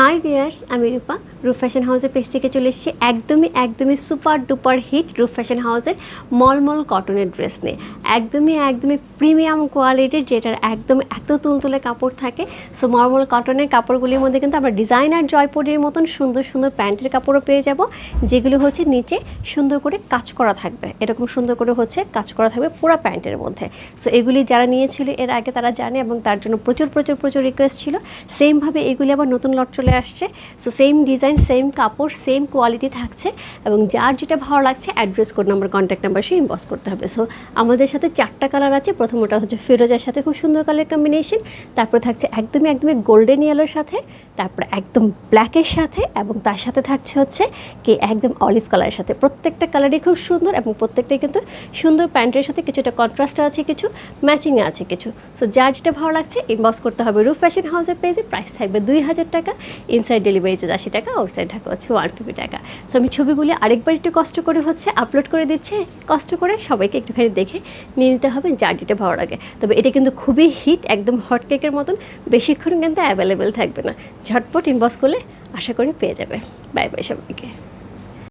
High viewers আমি রূপা রূপ fashion হাউসের পেজ থেকে চলে এসেছি একদমই একদমই super duper hit Roop fashion হাউসের মলমল কটনের ড্রেস নিয়ে। একদমই একদমই প্রিমিয়াম কোয়ালিটির যেটার একদম এত তুলতুলে কাপড় থাকে। সো মলমল কটনের কাপড়গুলির মধ্যে কিন্তু আমরা ডিজাইনার জয়পুরের মতন সুন্দর সুন্দর প্যান্টের কাপড়ও পেয়ে যাব, যেগুলো হচ্ছে নিচে সুন্দর করে কাজ করা থাকবে। এরকম সুন্দর করে হচ্ছে কাজ করা থাকবে পুরো প্যান্টের মধ্যে। সো এগুলি যারা নিয়েছিল এর আগে তারা জানে এবং তার জন্য প্রচুর প্রচুর প্রচুর রিকোয়েস্ট ছিল। সেমভাবে এগুলি আবার নতুন লট চলে আসছে। সো সেম ডিজাইন সেম কাপড় সেম কোয়ালিটি থাকছে এবং যার যেটা ভালো লাগছে address code number contact number সে ইনবক্স করতে হবে। সো আমাদের সাথে চারটা কালার আছে। প্রথমটা হচ্ছে ফিরোজার সাথে খুব সুন্দর কালার কম্বিনেশন তারপরে থাকছে একদমই একদমই গোল্ডেন ইয়েলোর সাথে, তারপরে একদম ব্ল্যাকের সাথে এবং তার সাথে থাকছে হচ্ছে কি একদম অলিভ কালারের সাথে। প্রত্যেকটা কালারই খুব সুন্দর এবং প্রত্যেকটাই কিন্তু সুন্দর প্যান্টের সাথে কিছুটা কন্ট্রাস্ট আছে কিছু ম্যাচিংয়ে আছে কিছু। সো যার যেটা ভালো লাগছে ইনবক্স করতে হবে। রুফ ফ্যাশন হাউসের পেজে প্রাইস থাকবে দুই হাজার টাকা। ইনসাইড ডেলিভারি চার্জ আশি টাকা আউটসাইড ঢাকা হচ্ছে ওয়ান ফিফটি টাকা। সো আমি ছবিগুলি আরেকবার একটু কষ্ট করে হচ্ছে আপলোড করে দিচ্ছে, কষ্ট করে সবাইকে একটুখানি দেখে নিয়ে নিতে হবে যার ভালো লাগে তবে এটা কিন্তু খুবই হিট একদম হট কেকের মতন, বেশিক্ষণ কিন্তু অ্যাভেলেবেল থাকবে না। ঝটপট ইনবক্স করলে আশা করি পেয়ে যাবে। বাই বাই সবাইকে।